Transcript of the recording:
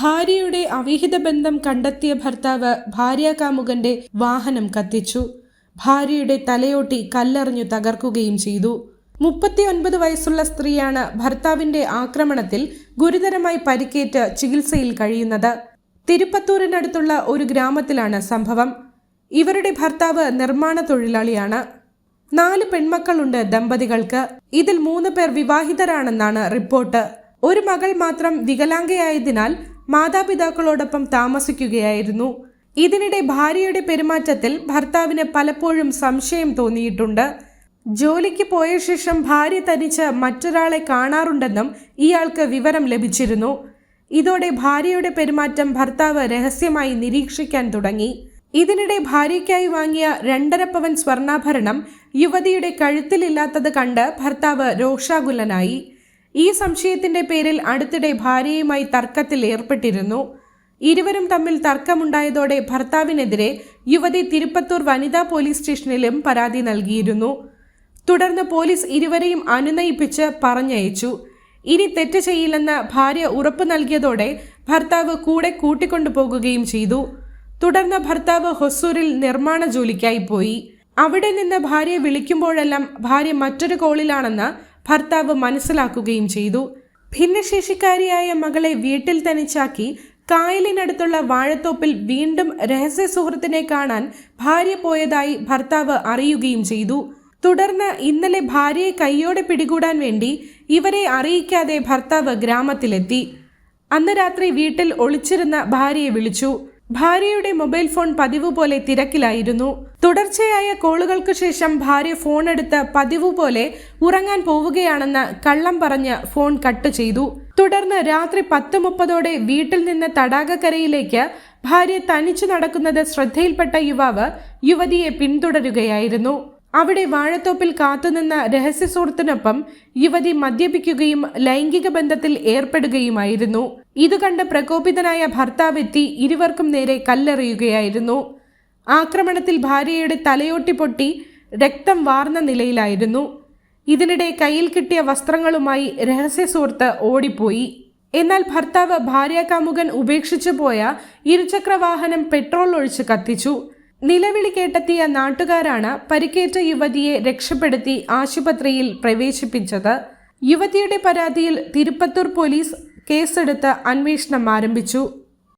ഭാര്യയുടെ അവിഹിത ബന്ധം കണ്ടെത്തിയ ഭർത്താവ് ഭാര്യാകാമുകന്റെ വാഹനം കത്തിച്ചു. ഭാര്യയുടെ തലയോട്ടി കല്ലെറിഞ്ഞു തകർക്കുകയും ചെയ്തു. മുപ്പത്തിയൊൻപത് വയസ്സുള്ള സ്ത്രീയാണ് ഭർത്താവിന്റെ ആക്രമണത്തിൽ ഗുരുതരമായി പരിക്കേറ്റ് ചികിത്സയിൽ കഴിയുന്നത്. തിരുപ്പത്തൂരിനടുത്തുള്ള ഒരു ഗ്രാമത്തിലാണ് സംഭവം. ഇവരുടെ ഭർത്താവ് നിർമ്മാണ തൊഴിലാളിയാണ്. നാല് പെൺമക്കളുണ്ട് ദമ്പതികൾക്ക്. ഇതിൽ മൂന്ന് പേർ വിവാഹിതരാണെന്നാണ് റിപ്പോർട്ട്. ഒരു മകൾ മാത്രം വികലാംഗയായതിനാൽ മാതാപിതാക്കളോടൊപ്പം താമസിക്കുകയായിരുന്നു. ഇതിനിടെ ഭാര്യയുടെ പെരുമാറ്റത്തിൽ ഭർത്താവിന് പലപ്പോഴും സംശയം തോന്നിയിട്ടുണ്ട്. ജോലിക്ക് പോയ ശേഷം ഭാര്യ തനിച്ച് മറ്റൊരാളെ കാണാറുണ്ടെന്നും ഇയാൾക്ക് വിവരം ലഭിച്ചിരുന്നു. ഇതോടെ ഭാര്യയുടെ പെരുമാറ്റം ഭർത്താവ് രഹസ്യമായി നിരീക്ഷിക്കാൻ തുടങ്ങി. ഇതിനിടെ ഭാര്യയ്ക്കായി വാങ്ങിയ രണ്ടര പവൻ സ്വർണാഭരണം യുവതിയുടെ കഴുത്തിലില്ലാത്തത് കണ്ട് ഭർത്താവ് രോഷാകുലനായി. ഈ സംശയത്തിന്റെ പേരിൽ അടുത്തിടെ ഭാര്യയുമായി തർക്കത്തിൽ ഏർപ്പെട്ടിരുന്നു. ഇരുവരും തമ്മിൽ തർക്കമുണ്ടായതോടെ ഭർത്താവിനെതിരെ യുവതി തിരുപ്പത്തൂർ വനിതാ പോലീസ് സ്റ്റേഷനിലും പരാതി നൽകിയിരുന്നു. തുടർന്ന് പോലീസ് ഇരുവരെയും അനുനയിപ്പിച്ച് പറഞ്ഞയച്ചു. ഇനി തെറ്റ് ചെയ്യില്ലെന്ന് ഭാര്യ ഉറപ്പു നൽകിയതോടെ ഭർത്താവ് കൂടെ കൂട്ടിക്കൊണ്ടുപോകുകയും ചെയ്തു. തുടർന്ന് ഭർത്താവ് ഹൊസൂരിൽ നിർമ്മാണ ജോലിക്കായി പോയി. അവിടെ നിന്ന് ഭാര്യയെ വിളിക്കുമ്പോഴെല്ലാം ഭാര്യ മറ്റൊരു കോളിലാണെന്ന് ഭർത്താവ് മനസ്സിലാക്കുകയും ചെയ്തു. ഭിന്നശേഷിക്കാരിയായ മകളെ വീട്ടിൽ തനിച്ചാക്കി കായലിനടുത്തുള്ള വാഴത്തോപ്പിൽ വീണ്ടും രഹസ്യ സുഹൃത്തിനെ കാണാൻ ഭാര്യ പോയതായി ഭർത്താവ് അറിയുകയും ചെയ്തു. തുടർന്ന് ഇന്നലെ ഭാര്യയെ കൈയോടെ പിടികൂടാൻ വേണ്ടി ഇവരെ അറിയിക്കാതെ ഭർത്താവ് ഗ്രാമത്തിലെത്തി. അന്ന് രാത്രി വീട്ടിൽ ഒളിച്ചിരുന്ന ഭാര്യയെ വിളിച്ചു. ഭാര്യയുടെ മൊബൈൽ ഫോൺ പതിവ് പോലെ തിരക്കിലായിരുന്നു. തുടർച്ചയായ കോളുകൾക്ക് ശേഷം ഭാര്യ ഫോൺ എടുത്ത് പതിവ് പോലെ ഉറങ്ങാൻ പോവുകയാണെന്ന് കള്ളം പറഞ്ഞ് ഫോൺ കട്ട് ചെയ്തു. തുടർന്ന് രാത്രി പത്ത് മുപ്പതോടെ വീട്ടിൽ നിന്ന് തടാകക്കരയിലേക്ക് ഭാര്യ തനിച്ചു നടക്കുന്നത് ശ്രദ്ധയിൽപ്പെട്ട യുവാവ് യുവതിയെ പിന്തുടരുകയായിരുന്നു. അവിടെ വാഴത്തോപ്പിൽ കാത്തുനിന്ന രഹസ്യ സുഹൃത്തിനൊപ്പം യുവതി മദ്യപിക്കുകയും ലൈംഗിക ബന്ധത്തിൽ ഏർപ്പെടുകയുമായിരുന്നു. ഇത് കണ്ട് പ്രകോപിതനായ ഭർത്താവെത്തി ഇരുവർക്കും നേരെ കല്ലെറിയുകയായിരുന്നു. ആക്രമണത്തിൽ ഭാര്യയുടെ തലയോട്ടി പൊട്ടി രക്തം വാർന്ന നിലയിലായിരുന്നു. ഇതിനിടെ കയ്യിൽ കിട്ടിയ വസ്ത്രങ്ങളുമായി രഹസ്യ സുഹൃത്ത് ഓടിപ്പോയി. എന്നാൽ ഭർത്താവ് ഭാര്യാകാമുകൻ ഉപേക്ഷിച്ചു പോയ ഇരുചക്രവാഹനം പെട്രോൾ ഒഴിച്ച് കത്തിച്ചു. നിലവിളി കേട്ടെത്തിയ നാട്ടുകാരാണ് പരിക്കേറ്റ യുവതിയെ രക്ഷപ്പെടുത്തി ആശുപത്രിയിൽ പ്രവേശിപ്പിച്ചത്. യുവതിയുടെ പരാതിയിൽ തിരുപ്പത്തൂർ പോലീസ് കേസെടുത്ത് അന്വേഷണം ആരംഭിച്ചു